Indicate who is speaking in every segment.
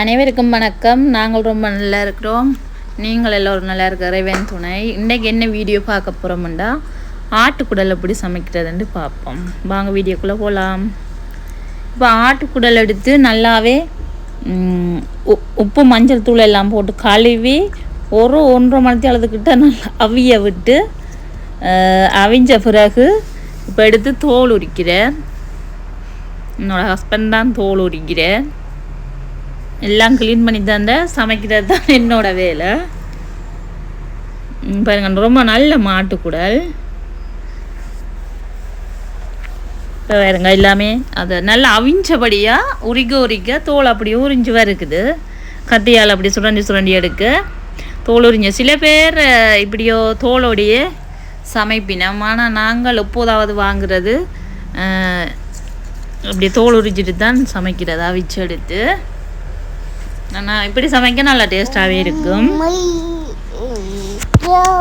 Speaker 1: அனைவருக்கும் வணக்கம். நாங்கள் ரொம்ப நல்லா இருக்கிறோம். நீங்கள் எல்லோரும் நல்லா இருக்க இறைவன் துணை. இன்றைக்கு என்ன வீடியோ பார்க்க போகிறோம்டா ஆட்டுக்குடல் எப்படி சமைக்கிறதுன்னு பார்ப்போம். வாங்க வீடியோக்குள்ளே போகலாம் இப்போ ஆட்டுக்குடல் எடுத்து நல்லாவே உ- உப்பு மஞ்சள் தூள் எல்லாம் போட்டு கழுவி ஒரு ஒன்றரை மணி அளவுக்கிட்ட நல்லா அவிய விட்டு அவிஞ்ச பிறகு இப்போ எடுத்து தோல் உரிக்கிறேன். என்னோடய ஹஸ்பண்ட் தான் தோல் உரிக்கிறேன். எல்லாம் க்ளீன் பண்ணி தந்த சமைக்கிறது தான் என்னோட வேலை. பாருங்க ரொம்ப நல்ல மாட்டுக்குடல் இப்போ வேறுங்க எல்லாமே அதை நல்லா அவிஞ்சபடியாக உரிக்க உரிக்க தோல் அப்படியே உறிஞ்சு வருக்குது கத்தியால் அப்படி சுரண்டி சுரண்டி எடுக்க தோல் உறிஞ்ச. சில பேர் இப்படியோ தோலோடையே சமைப்பினம். ஆனால் நாங்கள் எப்போதாவது வாங்குறது அப்படி தோல் உறிஞ்சிட்டு தான் சமைக்கிறது அவிச்சு எடுத்து ஆனால் இப்படி சமைக்க நல்லா டேஸ்ட்டாகவே இருக்கும்.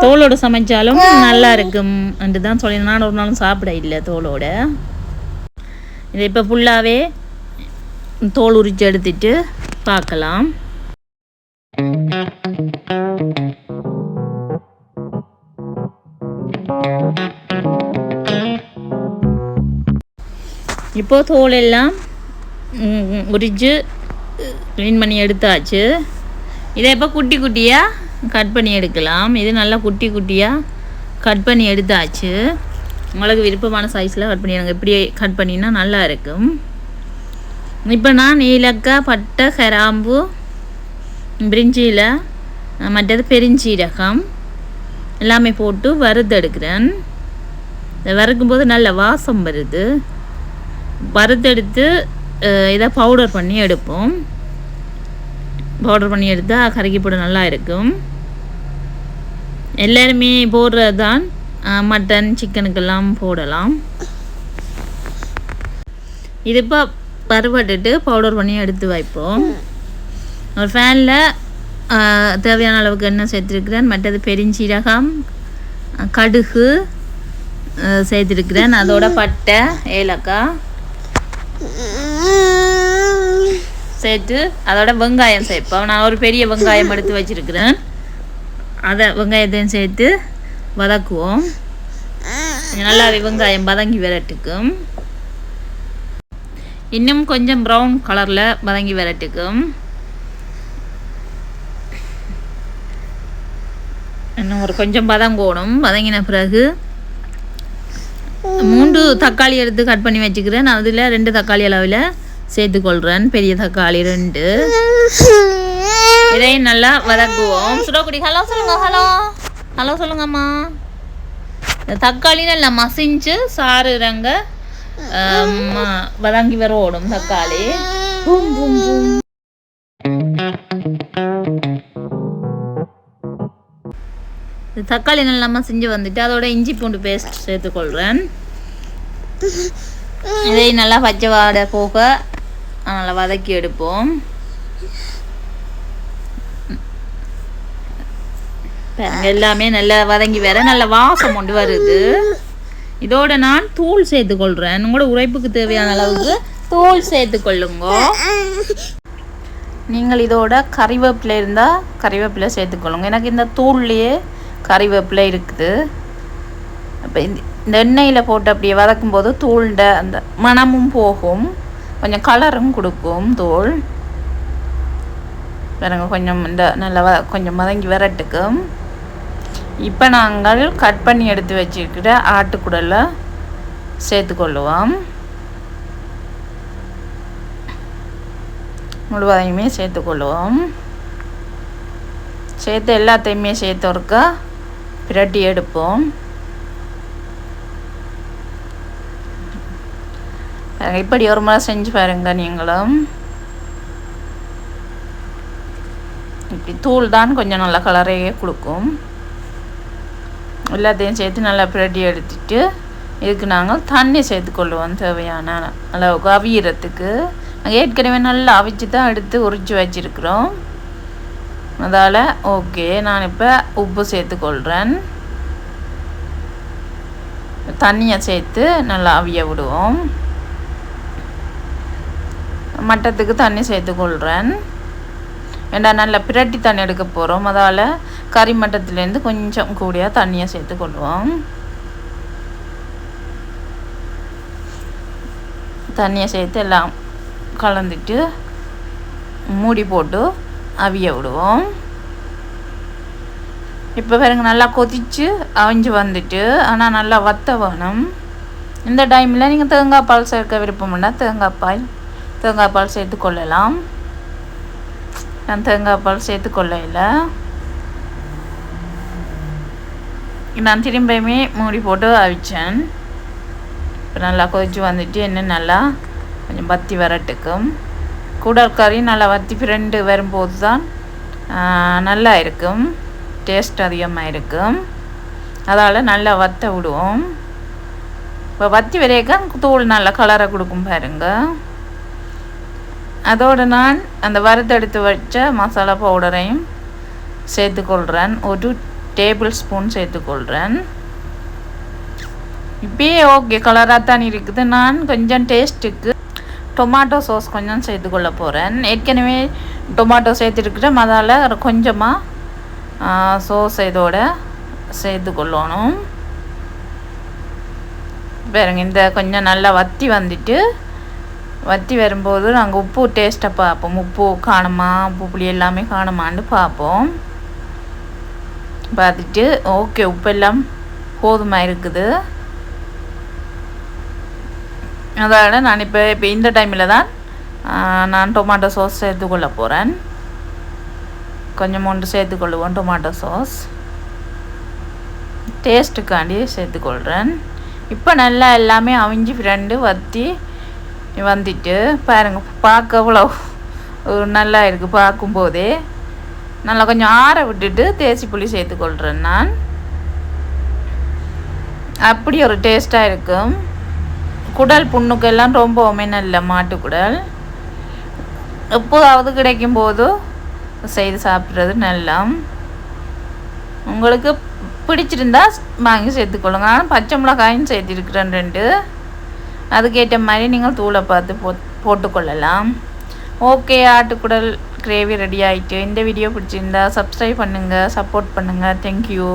Speaker 1: தோலோடு சமைச்சாலும் நல்லா இருக்கும். என்று தான் சொல்லி நான் ஒரு நாளும் சாப்பிட இல்லை தோலோட இதை இப்போ ஃபுல்லாகவே தோல் உரிச்சு எடுத்துட்டு பார்க்கலாம். இப்போ தோல் எல்லாம் உரிச்சு க்ளீன் பண்ணி எடுத்தாச்சு. இதை இப்போ குட்டி குட்டியாக கட் பண்ணி எடுக்கலாம். இது நல்லா குட்டி குட்டியாக கட் பண்ணி எடுத்தாச்சு. உங்களுக்கு விருப்பமான சைஸில் கட் பண்ணிடுங்க இப்படி கட் பண்ணினா நல்லா இருக்கும். இப்போ நான் நீலக்காய் பட்டை கராம்பு பிரிஞ்சியில் மற்றது பெருஞ்சீரகம் எல்லாமே போட்டு வறுத்தெடுக்கிறேன் இதை வறுக்கும்போது நல்ல வாசம் வருது. வறுத்தெடுத்து இதை பவுடர் பண்ணி எடுப்போம். பவுடர் பண்ணி எடுத்தால் கறக்கி போட நல்லா இருக்கும். எல்லாருமே போடுறது தான் மட்டன் சிக்கனுக்கெல்லாம் போடலாம். இது இப்போ பருவட்டுட்டு பவுடர் பண்ணி எடுத்து வைப்போம். ஒரு ஃபேனில் தேவையான அளவுக்கு எண்ணெய் சேர்த்துருக்கிறேன். மற்றது பெருஞ்சீரகம் கடுகு அஹ், சேர்த்துருக்கிறேன். அதோட பட்டை ஏலக்காய். சேர்த்து அதோட வெங்காயம் சேர்ப்போம். நான் ஒரு பெரிய வெங்காயம் எடுத்து வச்சிருக்கிறேன். அதை வெங்காயத்தையும் சேர்த்து வதக்குவோம். நல்லாவே வெங்காயம் வதங்கி விரட்டுக்கும். இன்னும் கொஞ்சம் ப்ரௌன் கலரில் வதங்கி விரட்டுக்கும். இன்னும் ஒரு கொஞ்சம் வதங்கணும் வதங்கின பிறகு மூன்று தக்காளி எடுத்து கட் பண்ணி வச்சுக்கிறேன். அதில் ரெண்டு தக்காளி அளவில் சேர்த்துக்கொள்கிறேன் பெரிய தக்காளி ரெண்டு. இதையும் நல்லா வதக்குவோம். சுடக்குடி ஹலோ சொல்லுங்க ஹலோ ஹலோ சொல்லுங்கம்மா. இந்த தக்காளி நல்லா மசிஞ்சு சாறு ரங்க வதங்கி வர ஓடும் தக்காளி. Boom boom boom. தக்காளி நல்லா மசிஞ்சு வந்துட்டு அதோட இஞ்சி பூண்டு பேஸ்ட் சேர்த்துக்கொள்கிறேன் இதை நல்லா பச்சை வாடை போக நல்லா வதக்கி எடுப்போம். எல்லாமே நல்லா வதங்கி வர நல்ல வாசம் கொண்டு வருது. இதோட நான் தூள் சேர்த்துக்கொள்கிறேன் உங்களோட உழைப்புக்கு தேவையான அளவுக்கு தூள் சேர்த்துக்கொள்ளுங்க நீங்கள் இதோட கறிவேப்பிலை இருந்தால் கறிவேப்பிலை சேர்த்துக்கொள்ளுங்க எனக்கு இந்த தூள்லேயே கறிவேப்பிலை இருக்குது. அப்போ இந்த இந்த எண்ணெயில் போட்டு அப்படியே வதக்கும் போது தூள்ட அந்த மணமும் போகும். கொஞ்சம் கலரும் கொடுக்கும் தோல். பாருங்கள் கொஞ்சம் இந்த நல்லா வ கொஞ்சம் மதங்கி வரட்டுக்கும் இப்போ நாங்கள் கட் பண்ணி எடுத்து வச்சிருக்கிற ஆட்டுக்குடலை சேர்த்துக்கொள்ளுவோம். முழுவதையுமே சேர்த்துக்கொள்ளுவோம். சேர்த்து எல்லாத்தையுமே சேர்த்து ஒருக்க பிரட்டி எடுப்போம். இப்படி ஒரு முறை செஞ்சு பாருங்க நீங்களும். இப்படி தூள் தான் கொஞ்சம் நல்ல கலரையே கொடுக்கும். எல்லாத்தையும் சேர்த்து நல்லா பிரட்டி எடுத்துட்டு இதுக்கு நாங்கள் தண்ணி சேர்த்துக்கொள்ளுவோம் தேவையான அளவுக்கு அவியறத்துக்கு நாங்கள் ஏற்கனவே நல்லா அவிச்சு தான் எடுத்து உரிச்சு வச்சிருக்கிறோம். அதால் ஓகே நான் இப்போ உப்பு சேர்த்துக்கொள்கிறேன் தண்ணியை சேர்த்து நல்லா அவிய விடுவோம். மட்டத்துக்கு தண்ணி சேர்த்துக்கொள்கிறேன் ஏன்னா நல்லா பிரட்டி தண்ணி எடுக்க போகிறோம் அதால் கறி மட்டத்துலேருந்து கொஞ்சம் கூடிய தண்ணியை சேர்த்து கொள்வோம் தண்ணியை சேர்த்து எல்லாம் கலந்துட்டு மூடி போட்டு அவிய விடுவோம். இப்போ பாருங்க நல்லா கொதித்து அவிஞ்சு வந்துட்டு ஆனால் நல்லா வத்த வேணும். இந்த டைமில் நீங்கள் தேங்காய் பால் சேர்க்க விருப்பம்னா தேங்காய் பால். தேங்காய் பால் சேர்த்து கொள்ளலாம். நான் தேங்காய் பால் சேர்த்து கொள்ளையில் நான் திரும்பியுமே மூடி போட்டு அவிச்சேன். இப்போ நல்லா கொதிச்சு வந்துட்டு என்ன நல்லா கொஞ்சம் பத்தி வரட்டுக்கும். கூடல் நல்லா வத்தி ஃப்ரெண்டு வரும்போது தான் நல்லா இருக்கும். டேஸ்ட் அதிகமாக இருக்கும். அதால் நல்லா வத்த விடுவோம். இப்போ வத்தி வரையக்க தூள் நல்லா கலரை கொடுக்கும் பாருங்கள் அதோடு நான் அந்த வறுத்தெடுத்து வச்ச மசாலா பவுடரையும் சேர்த்துக்கொள்கிறேன். ஒரு டேபிள் ஸ்பூன் சேர்த்துக்கொள்கிறேன். இப்பயே ஓகே கலராக தான் இருக்குது. நான் கொஞ்சம் டேஸ்ட்டுக்கு டொமாட்டோ சாஸ் கொஞ்சம் சேர்த்துக்கொள்ள போகிறேன். ஏற்கனவே டொமாட்டோ சேர்த்துருக்கிறேன் அதால் கொஞ்சமாக சோஸ் இதோட சேர்த்துக்கொள்ளணும். பாருங்க இந்த கொஞ்சம் நல்லா வத்தி வந்துட்டு வத்தி வரும்போது நாங்கள் உப்பு டேஸ்ட்டை பார்ப்போம். உப்பு காணுமா உப்பு புளி எல்லாமே காணுமான்னு பார்ப்போம். பார்த்துட்டு ஓகே உப்பு எல்லாம் போதுமாக இருக்குது. அதனால் நான் இப்போ இப்போ இந்த டைமில் தான் நான் டொமாட்டோ சாஸ் சேர்த்துக்கொள்ள போகிறேன் கொஞ்சம் ஒன்று சேர்த்துக்கொள்ளுவோம் டொமாட்டோ சாஸ் டேஸ்ட்டுக்காண்டி சேர்த்துக்கொள்கிறேன் இப்போ நல்லா எல்லாமே அவிஞ்சு ஃப்ரெண்டு வற்றி வந்துட்டு பாருங்கள் பார்க்க அவ்வளோ நல்லா இருக்குது பார்க்கும்போதே. நல்லா கொஞ்சம் ஆற விட்டுட்டு தேசி புளி சேர்த்துக்கொள்கிறேன் நான். அப்படி ஒரு டேஸ்ட்டாக இருக்கும். குடல் புண்ணுக்கெல்லாம் ரொம்பவுமே நல்ல மாட்டுக்குடல் எப்போதாவது கிடைக்கும் போது செய்து சாப்பிட்றது நல்லா உங்களுக்கு பிடிச்சிருந்தா வாங்கி சேர்த்துக்கொள்ளுங்க. ஆனால் பச்சை மிளகாயும் சேர்த்துருக்குறேன் ரெண்டு. அதுக்கேற்ற மாதிரி நீங்கள் தூளை பார்த்து போ போட்டுக்கொள்ளலாம். ஓகே ஆட்டுக்குடல் கிரேவி ரெடி ஆகிட்டு இந்த வீடியோ பிடிச்சிருந்தா சப்ஸ்கிரைப் பண்ணுங்கள் சப்போர்ட் பண்ணுங்கள் தேங்க்யூ